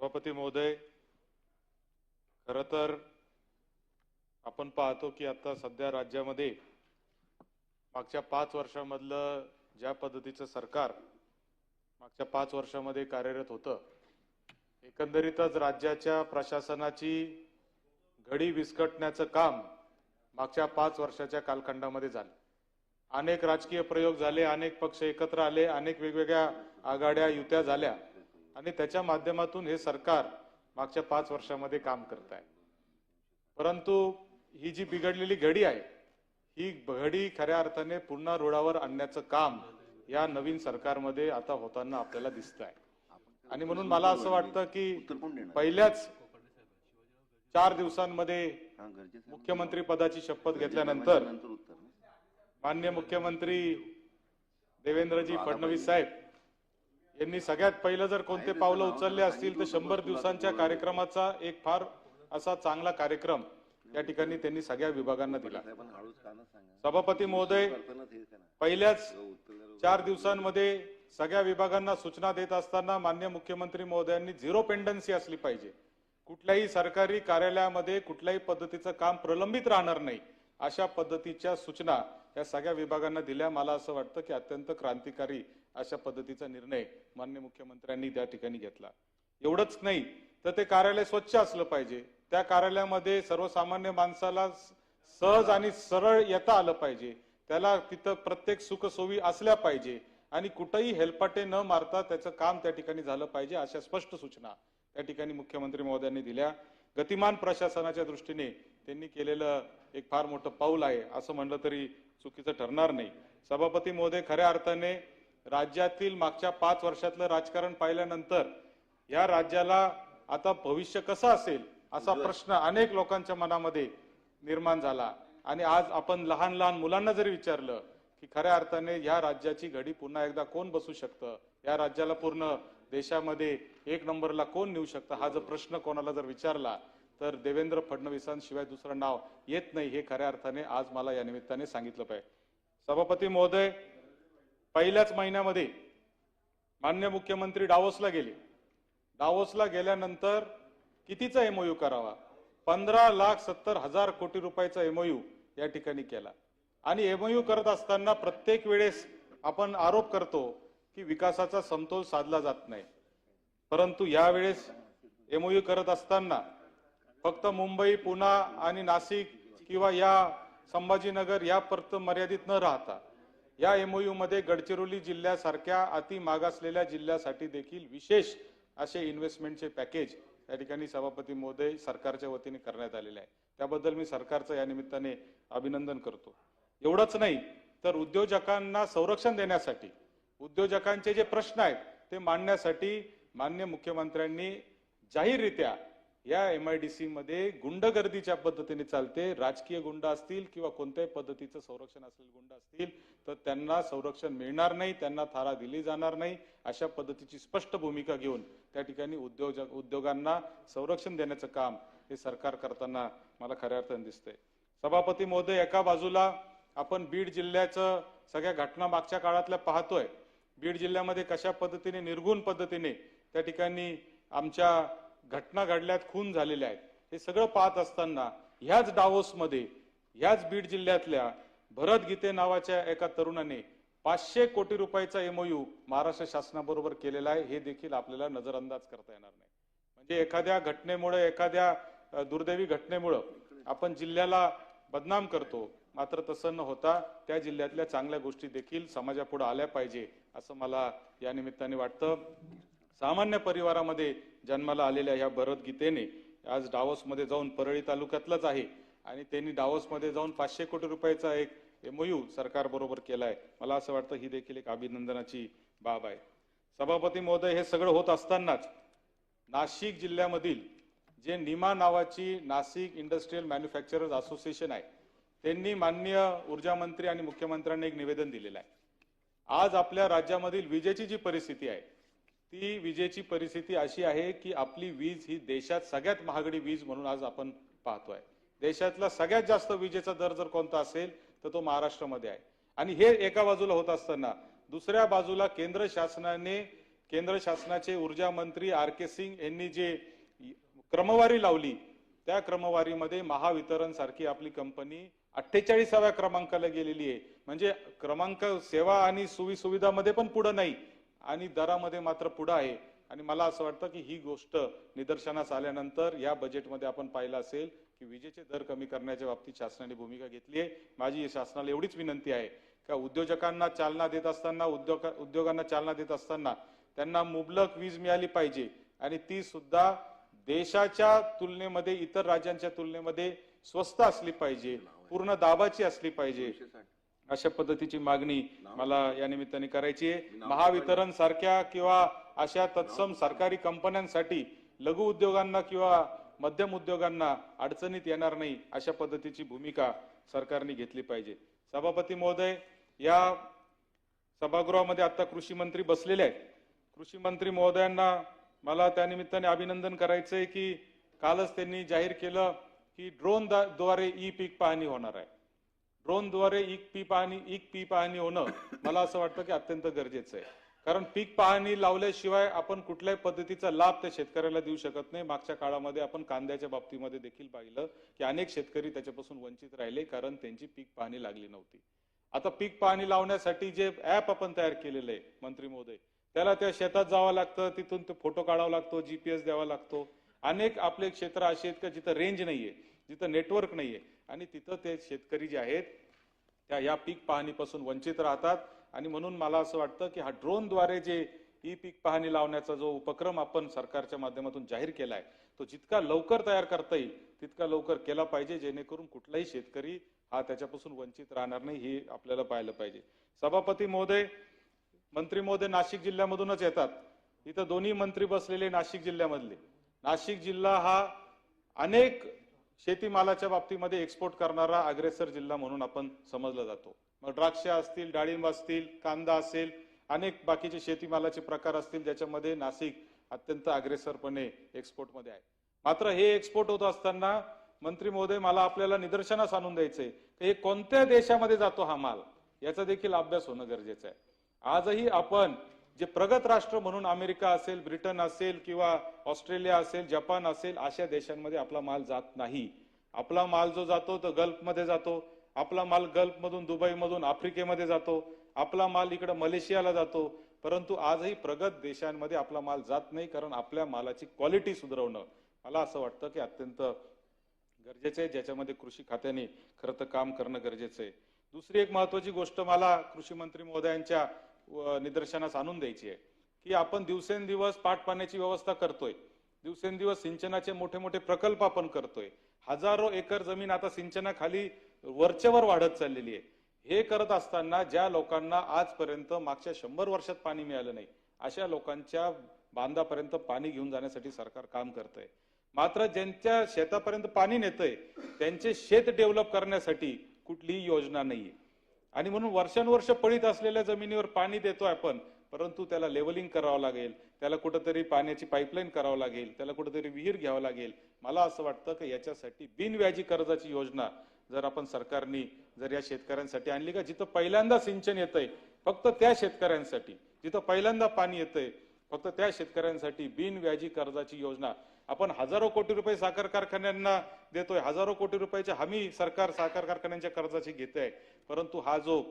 सभापती महोदय खर तर आपण पाहतो की आता सध्या राज्यामध्ये मागच्या पाच वर्षामधलं ज्या पद्धतीचं सरकार मागच्या पाच वर्षामध्ये कार्यरत होतं एकंदरीतच राज्याच्या प्रशासनाची घडी विस्कटण्याचं काम मागच्या पाच वर्षाच्या कालखंडामध्ये झालं. अनेक राजकीय प्रयोग झाले अनेक पक्ष एकत्र आले अनेक वेगवेगळ्या आघाड्या युत्या झाल्या. आणि त्याच्या माध्यमातून हे सरकार मागच्या पाच वर्षामध्ये काम करत आहे परंतु ही जी बिघडलेली घडी आहे ही घडी खऱ्या अर्थाने पुन्हा रुळावर आणण्याचं काम या नवीन सरकारमध्ये आता होताना आपल्याला दिसत आहे आणि म्हणून मला असं वाटतं की पहिल्याच चार दिवसांमध्ये मुख्यमंत्री पदाची शपथ घेतल्यानंतर मान्य मुख्यमंत्री देवेंद्रजी फडणवीस साहेब यांनी सगळ्यात पहिलं जर कोणते पावलं उचलले असतील तर शंभर दिवसांच्या कार्यक्रमाचा एक फार असा चांगला कार्यक्रम या ठिकाणी त्यांनी सगळ्या विभागांना दिला. सभापती महोदय. पहिल्याच चार दिवसांमध्ये सगळ्या विभागांना सूचना देत असताना मान्य मुख्यमंत्री महोदयांनी झिरो पेंडन्सी असली पाहिजे. कुठल्याही सरकारी कार्यालयामध्ये कुठल्याही पद्धतीचं काम प्रलंबित राहणार नाही अशा पद्धतीच्या सूचना या सगळ्या विभागांना दिल्या. मला असं वाटतं की अत्यंत क्रांतिकारी अशा पद्धतीचा निर्णय मान्य मुख्यमंत्र्यांनी त्या ठिकाणी घेतला. एवढंच नाही तर ते कार्यालय स्वच्छ असलं पाहिजे. त्या कार्यालयामध्ये सर्वसामान्य माणसाला सहज आणि सरळ येता आलं पाहिजे. त्याला तिथं प्रत्येक सुखसोयी असल्या पाहिजे. आणि कुठंही हेलपाटे न मारता त्याचं काम त्या ठिकाणी झालं पाहिजे अशा स्पष्ट सूचना त्या ठिकाणी मुख्यमंत्री महोदयांनी दिल्या. गतिमान प्रशासनाच्या दृष्टीने त्यांनी केलेलं एक फार मोठं पाऊल आहे असं म्हणलं तरी चुकीचं ठरणार नाही. सभापती महोदय खऱ्या अर्थाने राज्यातील मागच्या पाच वर्षातलं राजकारण पाहिल्यानंतर या राज्याला आता भविष्य कसं असेल असा प्रश्न अनेक लोकांच्या मनामध्ये निर्माण झाला. आणि आज आपण लहान लहान मुलांना जरी विचारलं की खऱ्या अर्थाने या राज्याची घडी पुन्हा एकदा कोण बसू शकतं? या राज्याला पूर्ण देशामध्ये एक नंबरला कोण नेऊ शकतं? हा जर प्रश्न कोणाला जर विचारला तर देवेंद्र फडणवीसांशिवाय दुसरं नाव येत नाही हे खऱ्या अर्थाने आज मला या निमित्ताने सांगितलं पाहिजे. सभापती महोदय पहिल्याच महिन्यामध्ये मान्य मुख्यमंत्री डावोसला गेले. डावोसला गेल्यानंतर कितीचा एमओयू करावा? पंधरा लाख सत्तर हजार कोटी रुपयाचा एमओयू या ठिकाणी केला. आणि एमओयू करत असताना प्रत्येक वेळेस आपण आरोप करतो की विकासाचा समतोल साधला जात नाही. परंतु यावेळेस एमओयू करत असताना फक्त मुंबई पुणा आणि नाशिक किंवा या संभाजीनगर या परत मर्यादित न राहता या एमओयू मध्ये गडचिरोली जिल्ह्यासारख्या अति मागासलेल्या जिल्ह्यासाठी देखील विशेष असे इन्व्हेस्टमेंटचे पॅकेज या ठिकाणी सभापती महोदय सरकारच्या वतीने करण्यात आलेले आहे. त्याबद्दल मी सरकारचं या निमित्ताने अभिनंदन करतो. एवढंच नाही तर उद्योजकांना संरक्षण देण्यासाठी उद्योजकांचे जे प्रश्न आहेत ते मांडण्यासाठी मान्य मुख्यमंत्र्यांनी जाहीररित्या या एम आय डी सी मध्ये गुंडगर्दीच्या पद्धतीने चालते. राजकीय गुंड असतील किंवा कोणत्याही पद्धतीचं संरक्षण असलेले गुंड असतील तर त्यांना संरक्षण मिळणार नाही त्यांना थारा दिली जाणार नाही अशा पद्धतीची स्पष्ट भूमिका घेऊन त्या ठिकाणी उद्योग उद्योगांना संरक्षण देण्याचं काम हे सरकार करताना मला खऱ्या अर्थाने दिसतंय. सभापती महोदय एका बाजूला आपण बीड जिल्ह्याचं सगळ्या घटना मागच्या काळातल्या पाहतोय. बीड जिल्ह्यामध्ये कशा पद्धतीने निर्गुण पद्धतीने त्या ठिकाणी आमच्या घटना घडल्यात खून झालेल्या आहेत. हे सगळं पाहत असताना ह्याच डावोसमध्ये ह्याच बीड जिल्ह्यातल्या भरत गीते नावाच्या एका तरुणाने पाचशे कोटी रुपयाचा एमओयू महाराष्ट्र शासनाबरोबर केलेला आहे. हे देखील आपल्याला नजरअंदाज करता येणार नाही. म्हणजे एखाद्या घटनेमुळे एखाद्या दुर्दैवी घटनेमुळं आपण जिल्ह्याला बदनाम करतो मात्र तसं न होता त्या जिल्ह्यातल्या चांगल्या गोष्टी देखील समाजापुढे आल्या पाहिजे असं मला या निमित्ताने वाटतं. सामान्य परिवारामध्ये जन्माला आलेल्या ह्या भरत गीतेने आज डावोसमध्ये जाऊन परळी तालुक्यातलंच आहे. आणि त्यांनी डावोसमध्ये जाऊन पाचशे कोटी रुपयाचा एक एमओयू सरकार बरोबर केलाय. मला असं वाटतं ही देखील एक अभिनंदनाची बाब आहे. सभापती महोदय हे सगळं होत असतानाच नाशिक जिल्ह्यामधील जे निमा नावाची नाशिक इंडस्ट्रीयल मॅन्युफॅक्चरर्स असोसिएशन आहे त्यांनी माननीय ऊर्जा मंत्री आणि मुख्यमंत्र्यांना एक निवेदन दिलेलं आहे. आज आपल्या राज्यामधील विजेची जी परिस्थिती आहे ती विजेची परिस्थिती अशी आहे की आपली वीज ही देशात सगळ्यात महागडी वीज म्हणून आज आपण पाहतोय. देशातला सगळ्यात जास्त विजेचा दर जर कोणता असेल तर तो महाराष्ट्रामध्ये आहे. आणि हे एका बाजूला होत असताना दुसऱ्या बाजूला केंद्र शासनाने केंद्र शासनाचे ऊर्जा मंत्री आर के सिंग यांनी जे क्रमवारी लावली त्या क्रमवारीमध्ये महावितरण सारखी आपली कंपनी अठ्ठेचाळीसाव्या क्रमांकाला गेलेली आहे. म्हणजे क्रमांक सेवा आणि सुविधा सुविधामध्ये पण पुढे नाही. आणि दरामध्ये मात्र पुढे आहे. आणि मला असं वाटतं की ही गोष्ट निदर्शनास आल्यानंतर या बजेटमध्ये आपण पाहिलं असेल की विजेचे दर कमी करण्याच्या बाबतीत शासनाने भूमिका घेतली आहे. माझी शासनाला एवढीच विनंती आहे का उद्योजकांना चालना देत असताना उद्योग उद्योगांना चालना देत असताना त्यांना मुबलक वीज मिळाली पाहिजे. आणि ती सुद्धा देशाच्या तुलनेमध्ये इतर राज्यांच्या तुलनेमध्ये स्वस्त असली पाहिजे पूर्ण दाबाची असली पाहिजे. अशा पद्धतीची मागणी मला या निमित्ताने करायची आहे. महावितरण सारख्या किंवा अशा तत्सम सरकारी कंपन्यांसाठी लघु उद्योगांना किंवा मध्यम उद्योगांना अडचणीत येणार नाही अशा पद्धतीची भूमिका सरकारने घेतली पाहिजे. सभापती महोदय या सभागृहामध्ये आता कृषी मंत्री बसलेले आहेत. कृषी मंत्री महोदयांना मला त्या निमित्ताने अभिनंदन करायचंय की कालच त्यांनी जाहीर केलं की ड्रोनद्वारे ई पीक पाहणी होणार आहे. ड्रोनद्वारे एक पी पाहणी एक पी पाहणी होणं मला असं वाटतं की अत्यंत गरजेचं आहे. कारण पीक पाहणी लावल्याशिवाय आपण कुठल्याही पद्धतीचा लाभ त्या शेतकऱ्याला देऊ शकत नाही. मागच्या काळामध्ये आपण कांद्याच्या बाबतीमध्ये देखील पाहिलं की अनेक शेतकरी त्याच्यापासून वंचित राहिले कारण त्यांची पीक पाहणी लागली नव्हती. आता पीक पाहणी लावण्यासाठी जे ऍप आपण तयार केलेलं आहे मंत्री महोदय त्याला त्या शेतात जावं लागतं तिथून ते फोटो काढावा लागतो जीपीएस द्यावा लागतो. अनेक आपले क्षेत्र असे आहेत का जिथं रेंज नाहीये जिथं नेटवर्क नाहीये. आणि तिथं ते शेतकरी जे आहेत त्या या पीक पाहणीपासून वंचित राहतात. आणि म्हणून मला असं वाटतं की हा ड्रोनद्वारे जे ई पीक पाहणी लावण्याचा जो उपक्रम आपण सरकारच्या माध्यमातून जाहीर केला आहे तो जितका लवकर तयार करता येईल तितका लवकर केला पाहिजे जेणेकरून कुठलाही शेतकरी हा त्याच्यापासून वंचित राहणार नाही हे आपल्याला पाहिलं पाहिजे. सभापती महोदय मंत्री महोदय नाशिक जिल्ह्यामधूनच येतात. इथं दोन्ही मंत्री बसलेले नाशिक जिल्ह्यामधले. नाशिक जिल्हा हा अनेक शेतीमालाच्या बाबतीमध्ये एक्सपोर्ट करणारा अग्रेसर जिल्हा म्हणून आपण समजला जातो. मग द्राक्ष असतील डाळिंब असतील कांदा असेल अनेक बाकीचे शेतीमालाचे प्रकार असतील ज्याच्यामध्ये नाशिक अत्यंत अग्रेसरपणे एक्सपोर्टमध्ये आहे. मात्र हे एक्सपोर्ट होत असताना मंत्री महोदय मला आपल्याला निदर्शनास आणून द्यायचंय की हे कोणत्या देशामध्ये जातो हा माल? याचा देखील अभ्यास होणं गरजेचं आहे. आजही आपण जे प्रगत राष्ट्र म्हणून अमेरिका असेल ब्रिटन असेल किंवा ऑस्ट्रेलिया असेल जपान असेल अशा देशांमध्ये आपला माल जात नाही. आपला माल जो जातो तो गल्फमध्ये जातो. आपला माल गल्फमधून दुबईमधून आफ्रिकेमध्ये जातो. आपला माल इकडे मलेशियाला जातो. परंतु आजही प्रगत देशांमध्ये आपला माल जात नाही कारण आपल्या मालाची क्वालिटी सुधारवणं मला असं वाटतं की अत्यंत गरजेचं आहे ज्याच्यामध्ये कृषी खात्याने खरं तर काम करणं गरजेचं आहे. दुसरी एक महत्वाची गोष्ट मला कृषी मंत्री महोदयांच्या निदर्शनास आणून द्यायची आहे. की आपण दिवसेंदिवस पाट पाण्याची व्यवस्था करतोय. दिवसेंदिवस सिंचनाचे मोठे मोठे प्रकल्प आपण करतोय. हजारो एकर जमीन आता सिंचनाखाली वरचेवर वाढत चाललेली आहे. हे करत असताना ज्या लोकांना आजपर्यंत मागच्या शंभर वर्षात पाणी मिळालं नाही अशा लोकांच्या बांधापर्यंत पाणी घेऊन जाण्यासाठी सरकार काम करतंय. मात्र ज्यांच्या शेतापर्यंत पाणी नेतंय त्यांचे शेत डेव्हलप करण्यासाठी कुठलीही योजना नाहीये. आणि म्हणून वर्षानुवर्ष पळीत असलेल्या जमिनीवर पाणी देतो आपण परंतु त्याला लेवलिंग करावं लागेल त्याला कुठंतरी पाण्याची पाईपलाईन करावं लागेल त्याला कुठंतरी विहीर घ्यावं लागेल. मला असं वाटतं की याच्यासाठी बिनव्याजी कर्जाची योजना जर आपण सरकारने जर या शेतकऱ्यांसाठी आणली का जिथं पहिल्यांदा सिंचन येतंय फक्त त्या शेतकऱ्यांसाठी जिथं पहिल्यांदा पाणी येतंय फक्त त्या शेतकऱ्यांसाठी बिनव्याजी कर्जाची योजना. आपण हजारो कोटी रुपये साखर कारखान्यांना देतोय. हजारो कोटी रुपयाची हमी सरकार साखर कारखान्यांच्या कर्जाची घेत आहे परंतु हा जो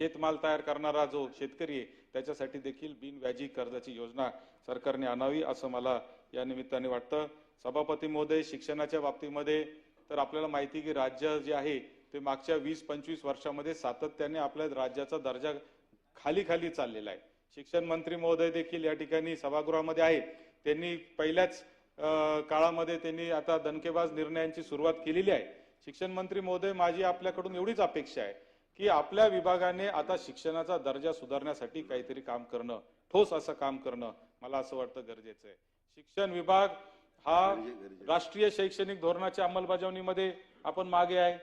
शेतमाल तयार करणारा जो शेतकरी आहे त्याच्यासाठी देखील बिनव्याजी कर्जाची योजना सरकारने आणावी असं मला या निमित्ताने वाटतं. सभापती महोदय शिक्षणाच्या बाबतीमध्ये तर आपल्याला माहिती आहे की राज्य जे आहे ते मागच्या वीस पंचवीस वर्षामध्ये सातत्याने आपल्या राज्याचा दर्जा खाली खाली चाललेला आहे. शिक्षण मंत्री महोदय देखील या ठिकाणी सभागृहामध्ये आहेत. त्यांनी पहिल्याच काळामध्ये त्यांनी आता दणकेबाज निर्णयांची सुरुवात केलेली आहे. शिक्षण मंत्री महोदय माझी आपल्याकडून एवढीच अपेक्षा आहे की आपल्या विभागाने आता शिक्षणाचा दर्जा सुधारण्यासाठी काहीतरी काम करणं ठोस असं काम करणं मला असं वाटतं गरजेचं आहे. शिक्षण विभाग हा गरजे. राष्ट्रीय शैक्षणिक धोरणाच्या अंमलबजावणीमध्ये आपण मागे आहे.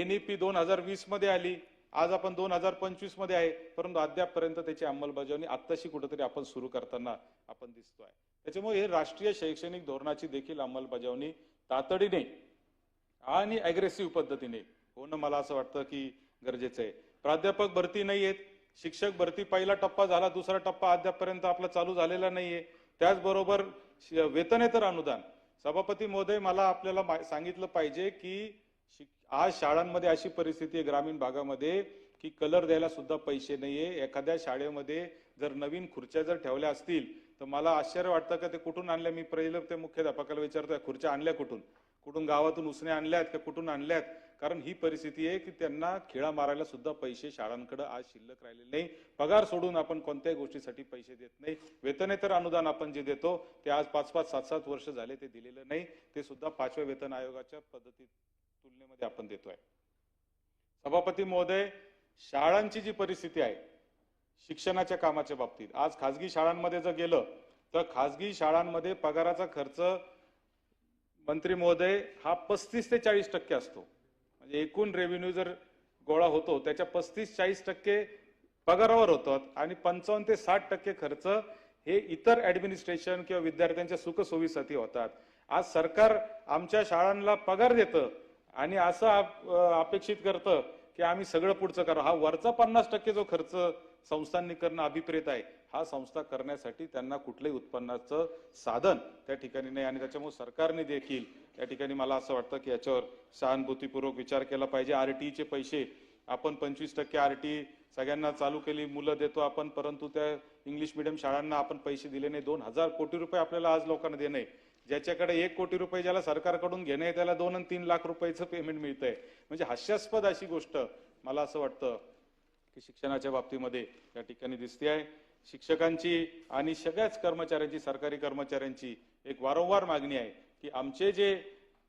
एनईपी दोन हजार वीसमध्ये आली. आज आपण दोन हजार पंचवीसमध्ये आहे परंतु अद्यापपर्यंत त्याची अंमलबजावणी आत्ताशी कुठेतरी आपण सुरू करताना आपण दिसतोय. त्याच्यामुळे हे राष्ट्रीय शैक्षणिक धोरणाची देखील अंमलबजावणी तातडीने आणि अग्रेसिव्ह पद्धतीने होणं मला असं वाटतं की गरजेचं आहे. प्राध्यापक भरती नाही आहेत शिक्षक भरती पहिला टप्पा झाला दुसरा टप्पा अद्यापपर्यंत आपला चालू झालेला नाहीये. त्याचबरोबर श- वेतनेतर अनुदान. सभापती महोदय मला आपल्याला मा- सांगितलं पाहिजे की आज शाळांमध्ये अशी परिस्थिती आहे ग्रामीण भागामध्ये की कलर द्यायला सुद्धा पैसे नाहीये. एखाद्या शाळेमध्ये जर नवीन खुर्च्या जर ठेवल्या असतील तर मला आश्चर्य वाटतं का ते कुठून आणल्या? मी पहिलं ते मुख्याध्यापकाला विचारतोय खुर्च्या आणल्या कुठून? कुठून गावातून उसने आणल्यात का कुठून आणल्यात? कारण ही परिस्थिती आहे की त्यांना खिळा मारायला सुद्धा पैसे शाळांकडे आज शिल्लक राहिलेले नाही. पगार सोडून आपण कोणत्याही गोष्टीसाठी पैसे देत नाही. वेतनेतर अनुदान आपण जे देतो ते आज पाच पाच सात सात वर्ष झाले ते दिलेलं नाही. ते सुद्धा पाचव्या वेतन आयोगाच्या पद्धतीत तुलनेमध्ये आपण देतोय. सभापती महोदय शाळांची जी परिस्थिती आहे शिक्षणाच्या कामाच्या बाबतीत आज खासगी शाळांमध्ये जर गेलं तर खासगी शाळांमध्ये पगाराचा खर्च मंत्री महोदय हा पस्तीस ते चाळीस टक्के असतो. म्हणजे एकूण रेव्हेन्यू जर गोळा होतो त्याच्या पस्तीस चाळीस टक्के पगारावर होतात आणि पंचावन्न ते साठ टक्के खर्च हे इतर ऍडमिनिस्ट्रेशन किंवा विद्यार्थ्यांच्या सुखसोयीसाठी होतात. आज सरकार आमच्या शाळांना पगार देतं आणि असं आप- अपेक्षित करतं की आम्ही सगळं पुढचं करा. हा वरचा पन्नास टक्के जो खर्च संस्थांनी करणं अभिप्रेत आहे हा संस्था करण्यासाठी त्यांना कुठलंही उत्पन्नाचं साधन त्या ठिकाणी नाही आणि त्याच्यामुळे सरकारने देखील या ठिकाणी मला असं वाटतं की याच्यावर सहानुभूतीपूर्वक विचार केला पाहिजे. आर टीचे पैसे आपण पंचवीस टक्के आरटी सगळ्यांना चालू केली मुलं देतो आपण परंतु त्या इंग्लिश मिडियम शाळांना आपण पैसे दिले नाही. दोन हजार कोटी रुपये आपल्याला आज लोकांना देणे ज्याच्याकडे एक कोटी रुपये ज्याला सरकारकडून घेणे त्याला दोन आणि तीन लाख रुपयाचं पेमेंट मिळतंय. म्हणजे हास्यास्पद अशी गोष्ट मला असं वाटतं की शिक्षणाच्या बाबतीमध्ये या ठिकाणी दिसते आहे. शिक्षकांची आणि सगळ्याच कर्मचाऱ्यांची सरकारी कर्मचाऱ्यांची एक वारंवार मागणी आहे की आमचे जे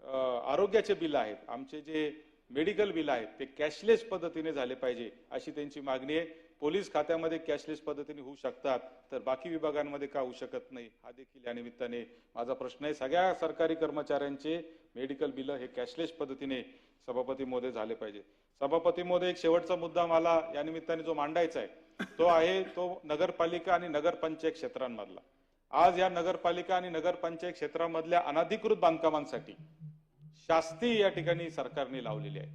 आरोग्याचे बिल आहेत आमचे जे मेडिकल बिल आहेत ते कॅशलेस पद्धतीने झाले पाहिजे अशी त्यांची मागणी आहे. पोलीस खात्यामध्ये कॅशलेस पद्धतीने होऊ शकतात तर बाकी विभागांमध्ये का होऊ शकत नाही हा देखील या निमित्ताने माझा प्रश्न आहे. सगळ्या सरकारी कर्मचाऱ्यांचे मेडिकल बिल हे कॅशलेस पद्धतीने सभापती महोदय झाले पाहिजे. सभापती महोदय एक शेवटचा मुद्दा मला या निमित्ताने जो मांडायचा आहे तो आहे तो नगरपालिका आणि नगरपंचायत क्षेत्रांमधला. आज या नगरपालिका आणि नगरपंचायत क्षेत्रामधल्या अनधिकृत बांधकामांसाठी शास्ती या ठिकाणी सरकारने लावलेली आहे.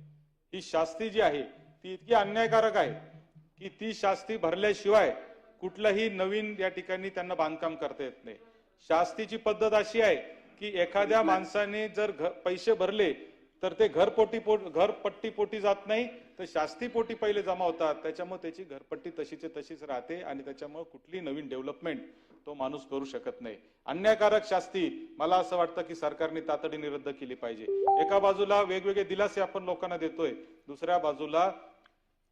ही शास्ती जी आहे ती इतकी अन्यायकारक आहे की ती शास्ती भरल्याशिवाय कुठलंही नवीन या ठिकाणी त्यांना बांधकाम करता येत नाही. शास्तीची पद्धत अशी आहे की एखाद्या माणसाने जर घ- पैसे भरले तर ते घरपोटी पोट घरपट्टी पोटी जात नाही तर शास्ती पोटी पहिले जमा होतात. त्याच्यामुळे त्याची घरपट्टी तशीचे तशीच राहते आणि त्याच्यामुळे कुठली नवीन डेव्हलपमेंट तो माणूस करू शकत नाही. अन्यायकारक शास्ती मला असं वाटतं की सरकारने तातडीने रद्द केली पाहिजे. एका बाजूला वेगवेगळे दिलासे आपण लोकांना देतोय दुसऱ्या बाजूला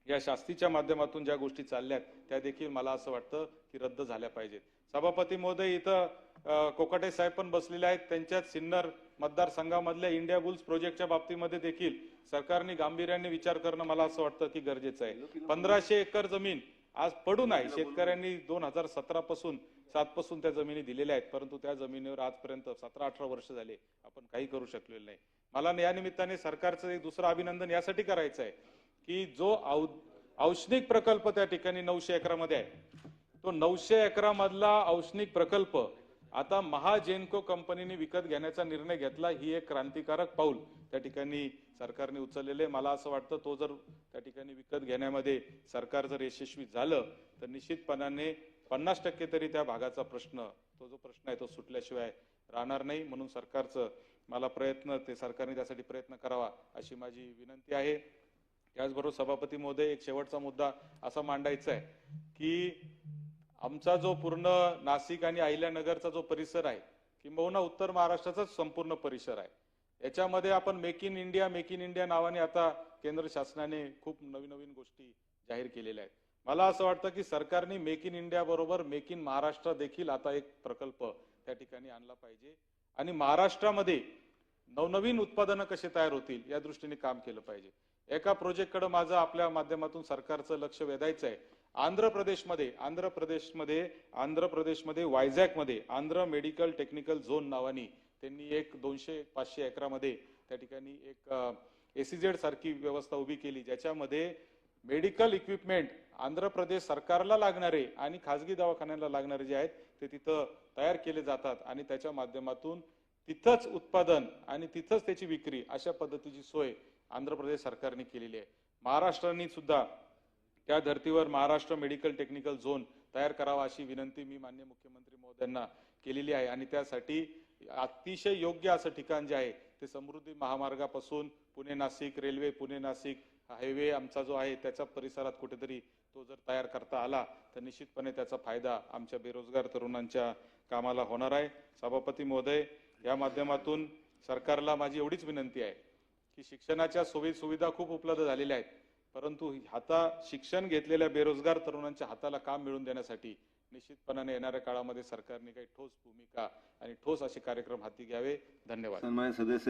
या शास्तीच्या माध्यमातून ज्या गोष्टी चालल्यात त्या देखील मला असं वाटतं की रद्द झाल्या पाहिजेत. सभापती महोदय इथं कोकाटे साहेब पण बसलेले आहेत. त्यांच्यात सिन्नर मतदारसंघामधल्या इंडिया बुल्स प्रोजेक्टच्या बाबतीमध्ये देखील सरकारने गांभीर्याने विचार करणं मला असं वाटतं की गरजेचं आहे. पंधराशे एकर जमीन आज पडून आहे शेतकऱ्यांनी दोन हजार सतरा पासून सात पासून त्या जमिनी दिलेल्या आहेत. परंतु त्या जमिनीवर आजपर्यंत सतरा अठरा वर्ष झाले. आपण काही करू शकलेलो नाही. मला या निमित्ताने सरकारचं एक दुसरं अभिनंदन यासाठी करायचं आहे. की जो औ- औष्णिक प्रकल्प त्या ठिकाणी नऊशे एकरामध्ये आहे. तो नऊशे एकरामधला औष्णिक प्रकल्प आता महाजेनको कंपनीने विकत घेण्याचा निर्णय घेतला ही एक क्रांतिकारक पाऊल त्या ठिकाणी सरकारने उचललेले मला असं वाटतं तो जर त्या ठिकाणी विकत घेण्यामध्ये सरकार जर यशस्वी झालं तर निश्चितपणाने पन्नास टक्के तरी त्या भागाचा प्रश्न तो जो प्रश्न आहे तो सुटल्याशिवाय राहणार नाही. म्हणून सरकारचं मला प्रयत्न ते सरकारने त्यासाठी प्रयत्न करावा अशी माझी विनंती आहे. त्याचबरोबर सभापती महोदय एक शेवटचा मुद्दा असा मांडायचा आहे की आमचा जो पूर्ण नाशिक आणि अहिल्यानगरचा जो परिसर आहे किंबहुना उत्तर महाराष्ट्राचाच संपूर्ण परिसर आहे. याच्यामध्ये आपण make in India make in India नावाने आता केंद्र शासनाने खूप नवीन नवीन गोष्टी जाहीर केलेल्या आहेत. मला असं वाटतं की सरकारने मेक इन इंडिया बरोबर मेक इन महाराष्ट्र देखील आता एक प्रकल्प त्या ठिकाणी आणला पाहिजे. आणि महाराष्ट्रामध्ये नवनवीन उत्पादनं कसे तयार होतील या दृष्टीने काम केलं पाहिजे. एका प्रोजेक्टकडे माझं आपल्या माध्यमातून सरकारचं लक्ष वेधायचं आहे आंध्र प्रदेशमध्ये आंध्र प्रदेशमध्ये आंध्र प्रदेशमध्ये वायझॅकमध्ये आंध्र मेडिकल टेक्निकल झोन नावानी त्यांनी एक दोनशे पाचशे एकरामध्ये त्या ठिकाणी एक एसीझेड सारखी व्यवस्था उभी केली ज्याच्यामध्ये मेडिकल इक्विपमेंट आंध्र प्रदेश सरकारला लागणारे आणि खाजगी दवाखान्याला लागणारे जे आहेत ते तिथं तयार केले जातात आणि त्याच्या माध्यमातून तिथंच उत्पादन आणि तिथंच त्याची विक्री अशा पद्धतीची सोय आंध्र प्रदेश सरकारने केलेली आहे. महाराष्ट्राने सुद्धा त्या धर्तीवर महाराष्ट्र मेडिकल टेक्निकल झोन तयार करावा अशी विनंती मी मान्य मुख्यमंत्री महोदयांना केलेली आहे. आणि त्यासाठी अतिशय योग्य असं ठिकाण जे आहे ते समृद्धी महामार्गापासून पुणे नाशिक रेल्वे पुणे नाशिक हायवे आमचा जो आहे त्याच्या परिसरात कुठेतरी तो जर तयार करता आला तर निश्चितपणे त्याचा फायदा आमच्या बेरोजगार तरुणांच्या कामाला होणार आहे. सभापती महोदय या माध्यमातून सरकारला माझी एवढीच विनंती आहे. की शिक्षणाच्या सोयी सुविधा खूप उपलब्ध झालेल्या आहेत. परंतु आता शिक्षण घेतलेल्या बेरोजगार तरुणांच्या हाताला काम मिळवून देण्यासाठी निश्चितपणाने येणाऱ्या काळामध्ये सरकारने काही ठोस भूमिका आणि ठोस असे कार्यक्रम हाती घ्यावे. धन्यवाद. सदस्य